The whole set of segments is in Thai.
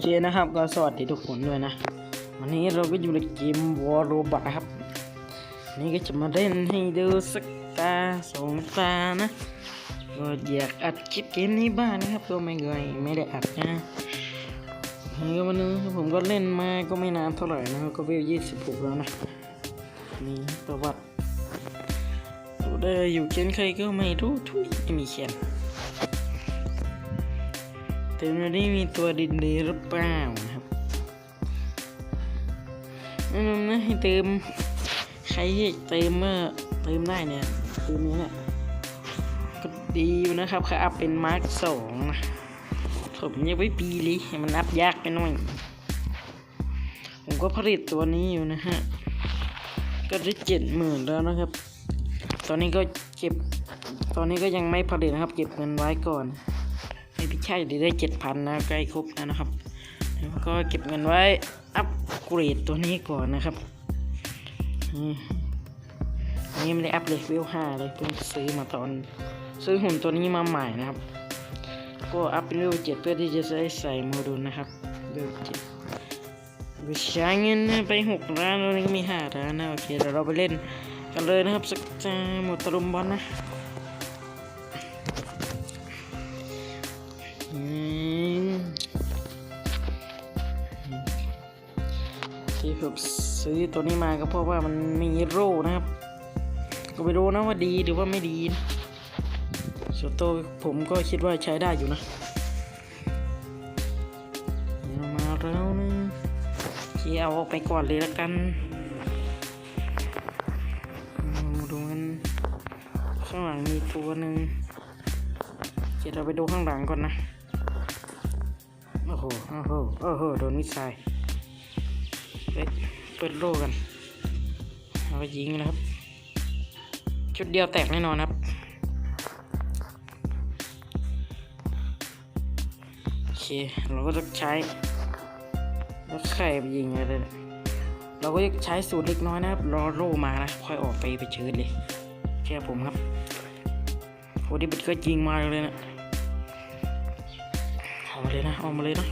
เคนะครับก็สวัสดีทุกคนด้วยนะ วันนี้เราก็อยู่ในเกมวอร์โรบอทนะครับ นี่ก็จะมาเล่นให้ดูสักตาสองตานะก็อยากอัดคลิปเกมนี้บ้างนะครับก็ไม่เคยไม่ได้อัดนะนี่ก็วันนี้ผมก็เล่นมาก็ไม่นานเท่าไหร่นะก็เวยี่สิบหกแล้วนะนี่ประวัติตัวได้อยู่เขียนใครก็ไม่รู้ทุยไม่มีเขียน เติมนี้มีตัวดินดีหรือเปล่านะครับแนะนำนะให้เติมใครที่เติมเมื่อเติมได้เนี่ยเติมนี้เนี่ยก็ดีอยู่นะครับค่ะอัพเป็นมาร์คสองนะผมยังไม่ปีเลยมันอัพยากไปหน่อย ผมก็ผลิตตัวนี้อยู่นะฮะ ก็ได้เจ็ดหมื่นแล้วนะครับ ตอนนี้ก็เก็บ ตอนนี้ก็ยังไม่ผลิตนะครับ เก็บเงินไว้ก่อน พี่ช่เดี๋ยได้เจ็ดพันนะใกล้ครบแล้วนะครับ แล้วก็เก็บเงินไว้อัปเกรดตัวนี้ก่อนนะครับอันนี้ไม่ได้อัพเลเวลห้าเลยเพิ่งซื้อมาตอน ซื้อหุ่นตัวนี้มาใหม่นะครับ ก็อัพเป็นเวลเจ็ดเพื่อที่จะได้ใส่โมดูลนะครับเวลเจ็ดไปใช้เงินไปหกล้านแล้วนี่ก็มีห้าล้านนะโอเคเดี๋ยวเราไปเล่นกันเลยนะครับสักจะหมดตะลุมบอลนะ ที่ผมซื้อตัวนี้มาก็เพราะว่ามันมีโร่นะครับ ก็ไม่รู้นะว่าดีหรือว่าไม่ดีนะส่วนตัวผมก็คิดว่าใช้ได้อยู่นะเอามาแล้วนะเคีเอาออกไปก่อนเลยละกันมาดูกันข้างหลังมีตัวหนึ่งเดี๋ยวเราไปดูข้างหลังก่อนนะ โอ้โห โอ้โห โอ้โห โดนมิสไซล์ เฮ้ยเปิดโล่กันเอาไปยิงนะครับ ชุดเดียวแตกแน่นอนครับ โอเค เราก็จะใช้แล้วไข่ไปยิงอะไรเนี่ยเราก็จะใช้สูตรเล็กน้อยนะครับ รอโล่มานะค่อยออกไปไปเชิญเลยเชื่ผมครับโอ้ดิบิดก็ยิงมาเลยนะออกมาเลยนะออกมาเลยนะ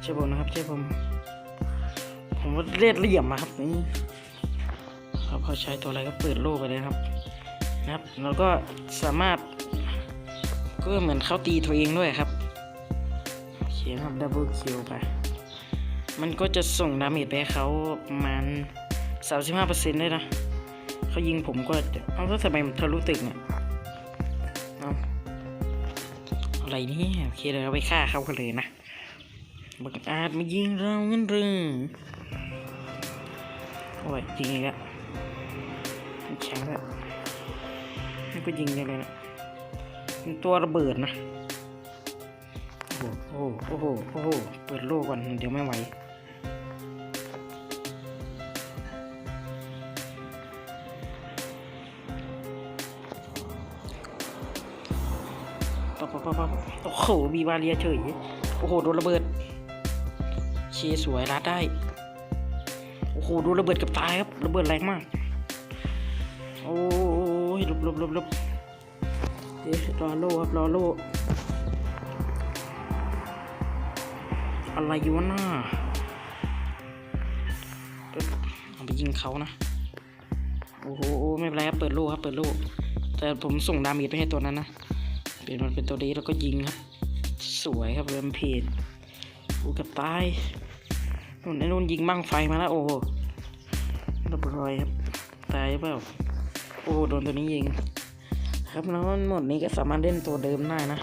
เชื่อผมนะครับเชื่อผม ผมว่าเลียดเหลี่ยมมาครับนี่ครับพอใช้ตัวอะไรก็เปิดโล่ไปเลยครับนะครับแล้วก็สามารถก็เหมือนเขาตีตัวเองด้วยครับโอเคครับดับเบิลคิวไปมันก็จะส่งดาเมจไปให้เขาประมาณ35%ได้นะเขายิงผมก็เอาแล้วทำไมมันทะลุตึกเนี่ยเอาอะไรนี่โอเคเดี๋ยวเราไปฆ่าเขากันเลยนะ บังอาจมายิงเราเงินรึงโอ้ยยิงอีกแล้วแข็งแล้วนี่ก็ยิงยังไงนะเป็นตัวระเบิดนะโอ้โหโอ้โหโอ้โหเปิดโลกก่อนเดี๋ยวไม่ไหวปั๊บปั๊บปั๊บโอ้โหมีบาเรียเฉยโอ้โหโดนระเบิด ชสวยรัดได้ โอ้โหดนระเบิดกับตายครับ ระเบิดแรงมาก โอ้ยหลบลบลบลบเดี๋ยวรอโลครับ รอโล อะไรอยู่วะน่าเอาไปยิงเขานะ โอ้โห ไม่เป็นไรครับ เปิดโลครับ เปิดโล แต่ผมส่งดาเมจไปให้ตัวนั้นนะ เปลี่ยนมันเป็นตัวนี้แล้วก็ยิงครับ สวยครับเรมเพจอูกับตาย ไอ้นุ่นยิงบั้งไฟมาแล้วโอ้โหเรียบร้อยครับ ตายเปล่า โอ้โดนตัวนี้ยิง ครับแล้วหมดนี้ก็สามารถเล่นตัวเดิมได้นะ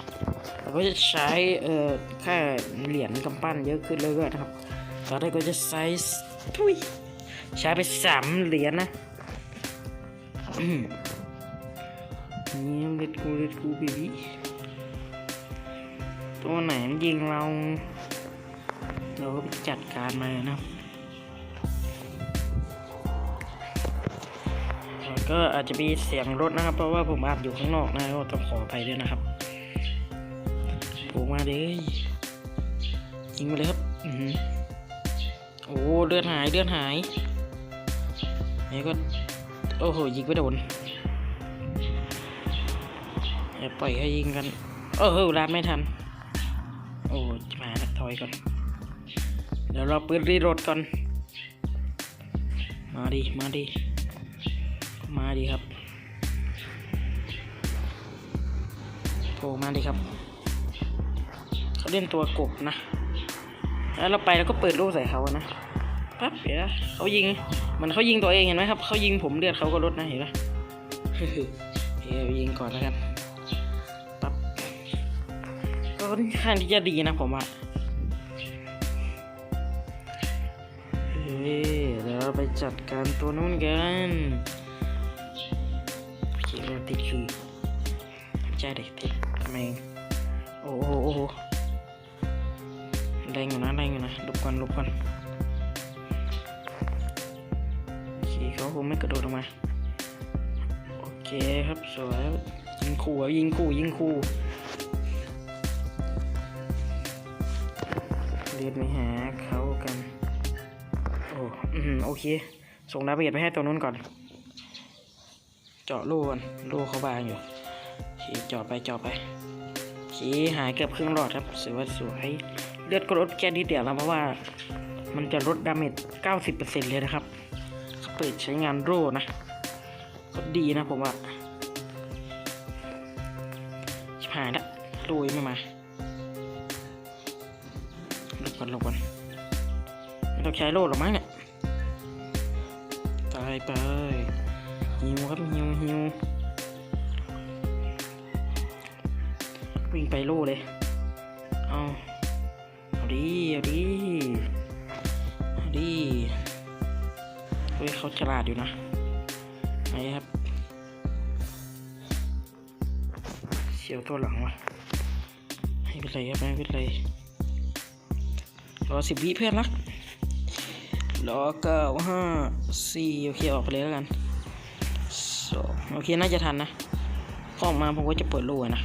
เราก็จะใช้เอ่อแค่เหรียญกำปั้นเยอะขึ้นเรื่อยๆนะครับตอนแรกก็จะใช้ทุยใช้ไปสามเหรียญนะนี่เล็ดกูเล็ดกูบีบีตัวไหนมันยิงเรา เราก็ไปจัดการมาเลยนะแล้วก็อาจจะมีเสียงรถนะครับ เพราะว่าผมอัดอยู่ข้างนอกนะก็ต้องขออภัยด้วยนะครับปูมาเลยยิงมาเลยครับอือหือโอ้เลือดหายเลือดหายนี่ก็โอ้โหยิงไม่โดนปล่อยให้ยิงกันเออเฮ้ยรัดไม่ทัน โอ้จะมาถอยก่อน เดี๋ยวเราปืนรีโหลดก่อน มาดิ มาดิ มาดิครับโผล่มาดิครับ เขาเล่นตัวกบนะ แล้วเราไปแล้วก็เปิดลูกใส่เขานะ ปั๊บเห็นไหมเขายิงเหมันเขายิงตัวเองเห็นไหมครับ เขายิงผมเลือดเขาก็ลดนะเห็นไหมเฮ้ยยิงก่อนแล้วกันปั๊บก็ค่อนข้างที่จะดีนะผมว่า เฮ้ยเดี๋ยวเราไปจัดการตัวนู้นกันโอเคเราติดคือใช่เด็กติดทำไมโอ้โหแรงอยู่นะแรงอยู่นะลบก่อนลบก่อนโอเคเขาคงไม่กระโดดออกมา โอเคครับสวยยิงคู่ยิงคู่ยิงคู่เรียนไปหา โอเค ส่งดาเบียดไปให้ตัวนู้นก่อน เจาะลูกก่อนลูกเขาบางอยู่โอเคเจาะไปจาะไปโอเคหายเกือบครึ่งหลอดครับสวยสวยเลือดก็ลดแค่นิดเดียวแล้วเพราะว่า มันจะลดดาเมจ90%เลยนะครับเขาเปิดใช้งานโร่นะก็ดีนะผมว่าชิบหายละลุยไม่มาหลบก่อนหลบก่อนไม่ต้องใช้โล่หรอมั้งเนี่ย ไปหิวครับหิวหิววิ่งไปโล่เลย เอาเอาดีเอาดีเอาดีเฮ้ยเขาฉลาดอยู่นะไหนครับเสียวตัวหลังวะไม่เป็นไรครับไม่เป็นไรรอสิบวิเพื่อนรัก รอเก้าห้าสี่โอเคออกไปเลยแล้วกันสองโอเคน่าจะทันนะพอออกมาผมก็จะเปิดรูนะ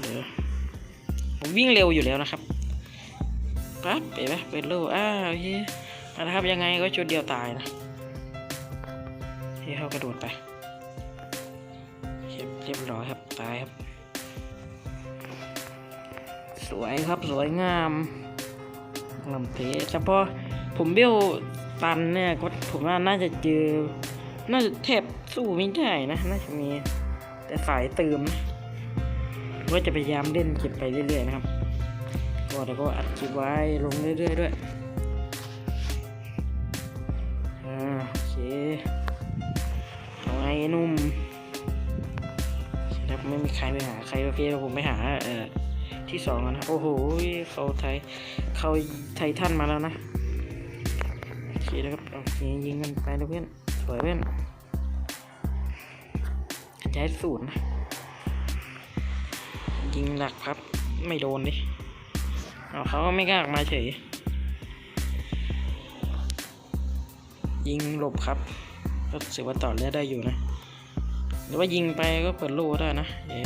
เดี๋ยวผมวิ่งเร็วอยู่แล้วนะครับปั๊บเปิดไหมเปิดรูอ้าวโอเคเอาละครับยังไงก็ชุดเดียวตายนะที่เขากระโดดไปเรียบเรียบร้อยครับตายครับ สวยครับสวยงามลำเทเฉพาะ ผมเบี้ยวตันเนี่ยก็ผมว่าน่าจะเจอ น่าจะแทบสู้ไม่ได้นะน่าจะมี แต่สายเติมว่าจะพยายามเล่นเก็บไปเรื่อยๆนะครับก็แล้วก็อัดคลิปไว้ลงเรื่อยๆด้วยอ่าโอเคเอาไงไอ้นุ่มครับไม่มีใครไปหาใครโอเคเราผมไปหาเอ่อที่สองนะโอ้โหเขาไทยเขาไททันมาแล้วนะ เคนะครับโอเคยิงกันไปเลยเพื่อนสวยเพื่อนใช้ศูนย์นะยิงหลักครับ ไม่โดนดิเอาเขาก็ไม่กล้าออกมาเฉย ยิงหลบครับ ก็ถือว่าต่อเลือดได้อยู่นะ หรือว่ายิงไปก็เปิดโล่ได้นะเอ๋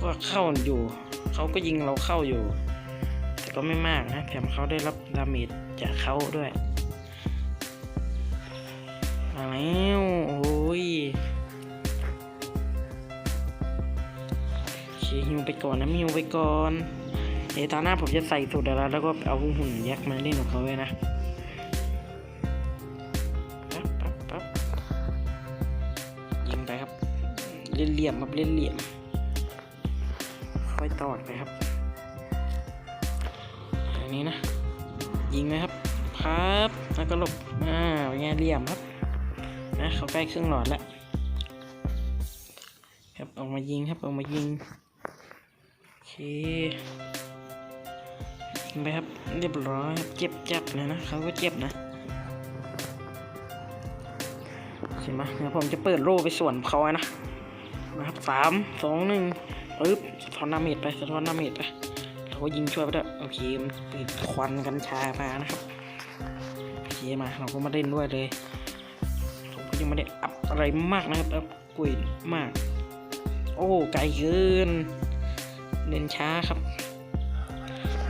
ก็เข้าอยู่เขาก็ยิงเราเข้าอยู่ แต่ก็ไม่มากนะแถมเขาได้รับดาเมจจากเขาด้วย แล้วโอ้ยเชียฮิวไปก่อนนะมิวไปก่อนเดี๋ยวตอนหน้าผมจะใส่สูตรอะไรแล้วก็เอาหุ่นยักษ์มาเล่นของเขาเลยนะยิงไปครับ เล่นเหลี่ยมครับเล่นเหลี่ยมค่อยตอดไปครับอันนี้นะ ยิงไหมครับพับ แล้วก็หลบอ่าเป็นไงเหลี่ยมครับ นะเขาใกล้ครึ่งหลอดแล้ว ครับออกมายิงครับออกมายิง โอเคยิงไปครับเรียบร้อยเจ็บจับเลยนะเขาก็เจ็บนะใช่ไหมเดี๋ยวผมจะเปิดโล่ไปส่วนเขาไว้นะนะครับสามสองหนึ่งปึ๊บสะท้อนน้ำเมจไปสะท้อนน้ำเมจไปเราก็ยิงช่วยไปด้วยโอเคมันติดควันกัญชามานะครับโอเคมาเราก็มาเล่นด้วยเลย ยังไม่ได้อัพอะไรมากนะครับอัพกุยมาก โอ้ไกลเกินเล่นช้าครับ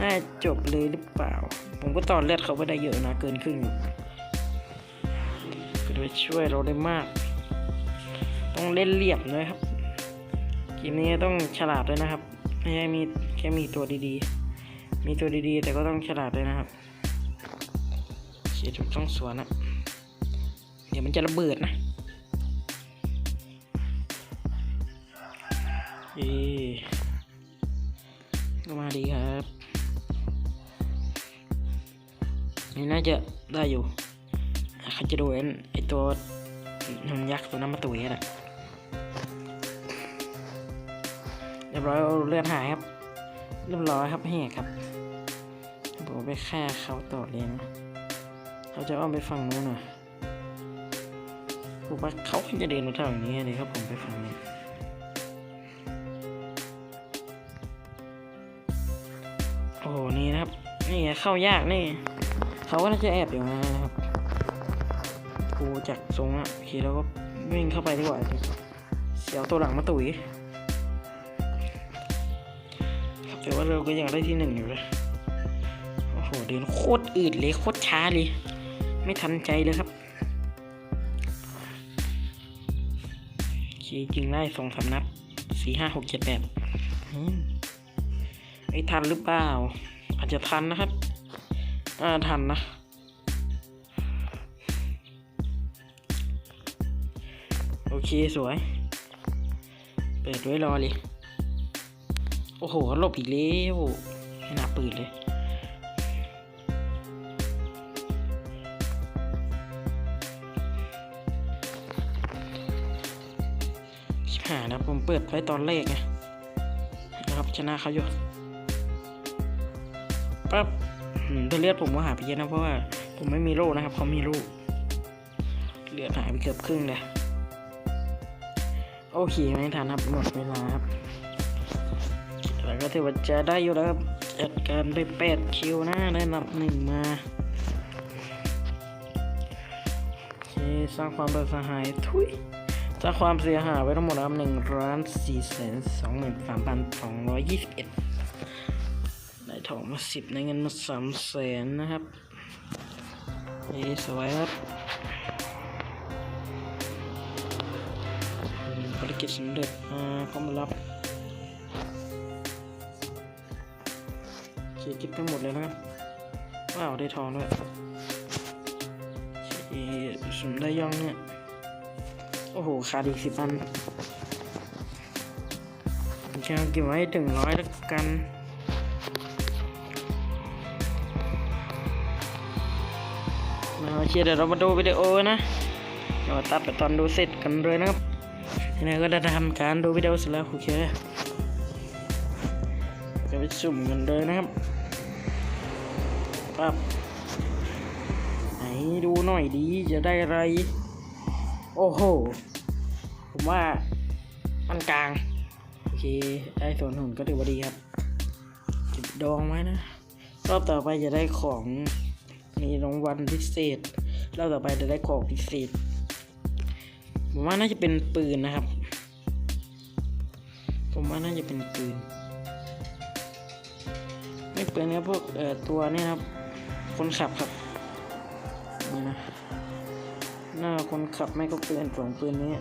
น่าจบเลยหรือเปล่า ผมก็ต่อเลือดเขาไปได้เยอะนะเกินครึ่งก็จะไปช่วยเราได้มาก ต้องเล่นเหลี่ยมด้วยครับเกมนี้ต้องฉลาดด้วยนะครับไม่ให้มีแค่มีตัวดีๆ มีตัวดีๆ แต่ก็ต้องฉลาดด้วยนะครับเขียถูกต้องสวนนะ ดี๋ยวมันจะระเบิดนะเอ๊มาดีครับนี่น่าจะได้อยู่เขาจะโดนไอตัวนุ่มยักษ์ตัวนั้นมาตุ๋ยน่ะเรียบร้อยเลือดหายครับ เรียบร้อยครับแหกครับผมไปฆ่าเขาต่อเลยนะเขาจะอ้อมไปฝั่งนู้นหน่อย ผมว่าเขาคงจะเดินมาทางนี้เลยครับ ผมไปฝั่งนี้โอ้โหนี่นะครับ นี่เข้ายากนี่ เขาก็น่าจะแอบอยู่นะครับกูจากทรงอะโอเคแล้วก็วิ่งเข้าไปดีกว่าเสียวตัวหลังมาตุ๋ยครับแต่ว่าเราก็ยังได้ที่หนึ่งอยู่เลยโอ้โหเดินโคตรอืดเลยโคตรช้าเลย ไม่ทันใจเลยครับ โอเคจริงได้สองสามนัดสี่ห้าหกเจ็ดแปดไม่ทันหรือเปล่า อาจจะทันนะครับอ่าทันนะโอเคสวย เปิดไว้รอเลย โอ้โหหลบอีกแล้วไม่น่าปืนเลย ชิบผมเปิดไว้ตอนแรกไงนะครับชนะเขาอยู่ปั๊บเลือดผมก็หายไปเยอะนะเพราะว่าผมไม่มีโล่นะครับเขามีโล่เลือดหายไปเกือบครึ่งเลยโอเคไม่ทันครับหมดเวลาครับแล้วก็ถือว่าจะได้อยู่แล้วครับจัดการได้แปดคิวนะได้นับหนึ่งมาโอเคสร้างความเดือสหายทุย สร้างความเสียหายไว้ทั้งหมดนะครับหนึ่งล้านสี่แสนสองหมื่นสามพันสองร้อยยี่สิบเอ็ดได้ทองมาสิบในเงินมาสามแสนนะครับเอ้สวยครับอืมภารกิจสำเร็จอ่าเข้ามารับโอเคเก็บทั้งหมดเลยนะครับ ว้าว ได้ทองด้วยโอเคสมได้ยังเนี่ย โอ้โหขาดอีกสิบอันจะเก็บไว้ถึงร้อยแล้วกันมาโอเคเดี๋ยวเรามาดูวิดีโอนะเดี๋ยวตัดไปตอนดูเสร็จกันเลยนะครับทีนี้ก็ได้ทำการดูวิดีโอเสร็จแล้วโอเคจะไปสุ่มกันเลยนะครับปั๊บไหนดูหน่อยดีจะได้อะไร โอ้โห ผมว่ามันกลาง โอเค ได้ส่วนหุ่นก็ถือว่าดีครับเก็บดองไว้นะ รอบต่อไปจะได้ของมีรางวัลพิเศษ รอบต่อไปจะได้ของพิเศษ ผมว่าน่าจะเป็นปืนนะครับ ผมว่าน่าจะเป็นปืน ไม่ปืนครับพวกเอ่อตัวนี้ครับ คนขับครับนี่นะ หน้าคนขับไม่ก็ปืนสองปืนนี้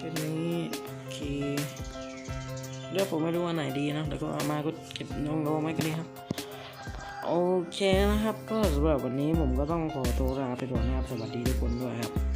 ปืนนี้โอเคเลือกผมไม่รู้ว่าไหนดีนะแต่ก็เอามาก็เก็บน้องๆไม่ก็ดีครับ โอเคนะครับ ก็สำหรับวันนี้ผมก็ต้องขอตัวลาไปก่อนนะครับ สวัสดีทุกคนด้วยครับ